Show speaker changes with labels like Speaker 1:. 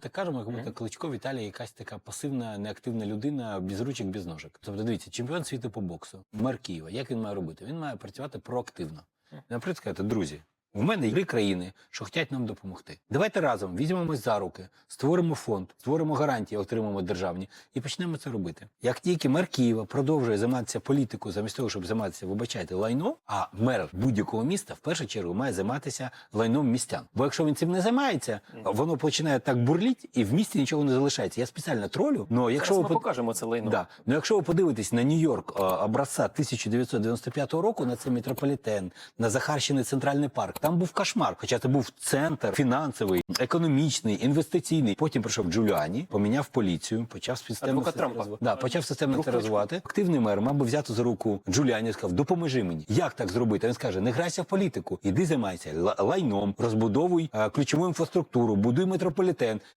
Speaker 1: Так кажемо, як будто Кличко Віталій якась така пасивна, неактивна людина, без ручок, без ножок. Тобто, дивіться, чемпіон світу по боксу, мер Києва. Як він має робити? Він має працювати проактивно. Наприклад, сказати, друзі. У мене є три країни, що хочуть нам допомогти. Давайте разом візьмемось за руки, створимо фонд, створимо гарантії, отримаємо державні і почнемо це робити. Як тільки мер Києва продовжує займатися політикою, замість того, щоб займатися, вибачайте, лайном, а мер будь-якого міста в першу чергу має займатися лайном містян. Бо якщо він цим не займається, воно починає так бурліть, і в місті нічого не залишається. Я спеціально тролю. але якщо
Speaker 2: Зараз
Speaker 1: ви
Speaker 2: ми
Speaker 1: под-
Speaker 2: покажемо це лайно.
Speaker 1: Да. Ну, якщо ви подивитесь на Нью-Йорк е, образця 1995 року, на це метрополітен, на Захарщини центральний парк, там був кошмар. Хоча це був центр фінансовий, економічний, інвестиційний. Потім прийшов Джуліані, поміняв поліцію, почав системно розвивати. Да, почав системно розвивати. Активний мер мав би взяти за руку Джуліані і сказав, допоможи мені. Як так зробити? Він скаже, не грайся в політику, іди займайся ла- лайном, розбудовуй е, ключову інфраструктуру, будуй метрополітен.